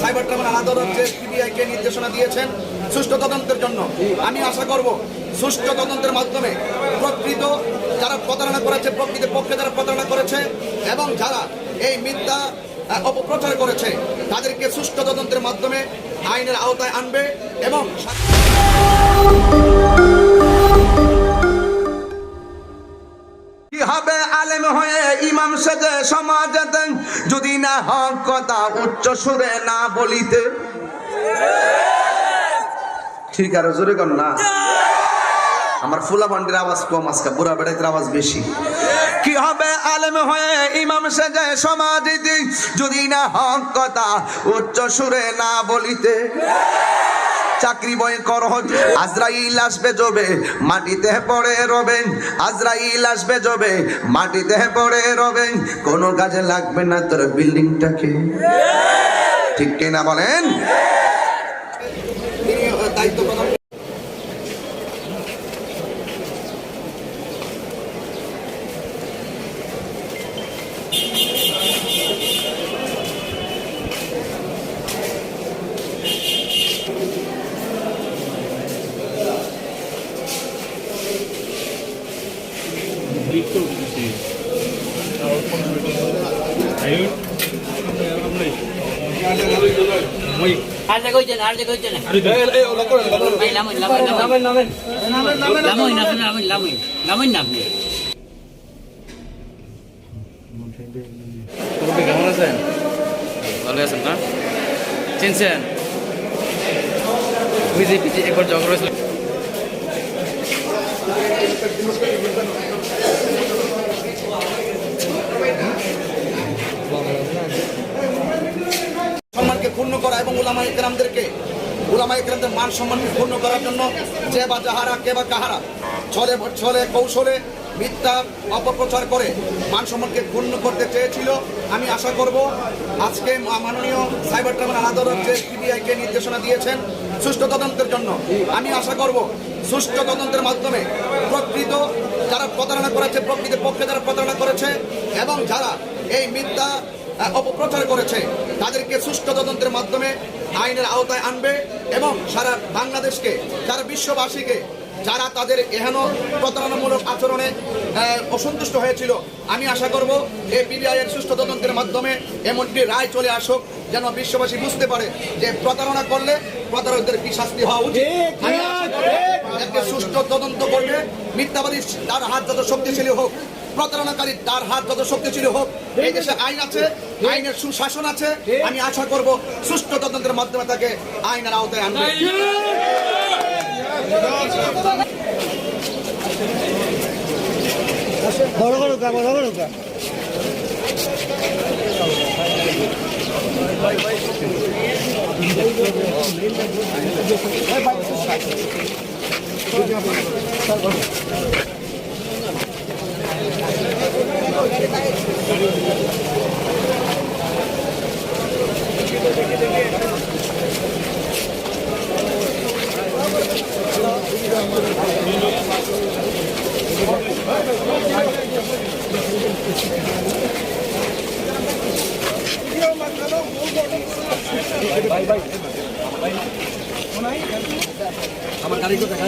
Cyber tribunal আদালত যে পিবিআইকে নির্দেশনা দিয়েছেন সুষ্ঠু তদন্তের জন্য। আমি আশা করব সুষ্ঠু তদন্তের মাধ্যমে প্রকৃত যারা প্রতারণা করেছে, প্রকৃত পক্ষে যারা প্রতারণা করেছে এবং যারা এই মিথ্যা অপপ্রচার করেছে, তাদেরকে সুষ্ঠু তদন্তের মাধ্যমে আইনের আওতায় আনবে এবং হবে আলেম হয়ে ইমাম সেজে সমাজেতে যদি না হক কথা উচ্চ সুরে না বলিতে। ঠিক আর জোরে কর না? আমার ফুলা ভান্ডির আওয়াজ কম, আজকে বুড়া বেড়াইতে আওয়াজ বেশি। কি হবে আলেম হয়ে ইমাম সেজে সমাজ যদি না হক কথা উচ্চ সুরে না বলিতে। চাকরি বয় কর আজরাইল আসবে জবে, মাটিতে পড়ে রবেন। আজরাইল আসবে জবে, মাটিতে পড়ে রবেন। কোনো কাজে লাগবে না তোর বিল্ডিংটাকে। ঠিক কিনা বলেন? তো উঠতেছি আর যে কইছেন আর যে কইছেন নামেন নামেন নামেন নামেন নামেন নামেন না আপনি কেমন আছেন ভালো চিনছেন একবার জগ রয়েছে ইকরামদেরকে উলামা ইকরামদের মান সম্মানকে ক্ষুণ্ণ করার জন্য যে বা যাহারা, কে বা কাহারা ছলে ছলে কৌশলে মিথ্যা অপপ্রচার করে মান সম্মানকে ক্ষুণ্ণ করতে চেয়েছিল, আমি আশা করব আজকে মাননীয় সাইবার ট্রাইব্যুনাল আদালত যে পিবিআইকে নির্দেশনা দিয়েছেন সুষ্ঠু তদন্তের জন্য, আমি আশা করব সুষ্ঠু তদন্তের মাধ্যমে প্রকৃত যারা প্রতারণা করেছে, প্রকৃত পক্ষে যারা প্রতারণা করেছে এবং যারা এই মিথ্যা অপপ্রচার করেছে, তাদেরকে সুষ্ঠু তদন্তের মাধ্যমে আইনের আওতায় আনবে এবং সারা বাংলাদেশকে সারা বিশ্ববাসীকে যারা তাদের এহেন প্রতারণামূলক আচরণে অসন্তুষ্ট হয়েছিল আমি আশা করব এই পিবিআই এর সুষ্ঠু তদন্তের মাধ্যমে এমনটি রায় চলে আসুক যেন বিশ্ববাসী বুঝতে পারে যে প্রতারণা করলে প্রতারকদের কি শাস্তি হওয়া উচিত। আমি আশা করব একে সুষ্ঠু তদন্ত করবে মিথ্যাবাদী তার হাত যত শক্তিশালী হোক প্রতারণাকারীর তার হাত যত শক্তিশালী হোক, এই দেশে আইন আছে, আইনের সুশাসন আছে, আমি আশা করব সুষ্ঠু তদন্তের মাধ্যমে তাকে আইনের আওতায় আনবে। আমার গাড়ি কোথায় গাড়ি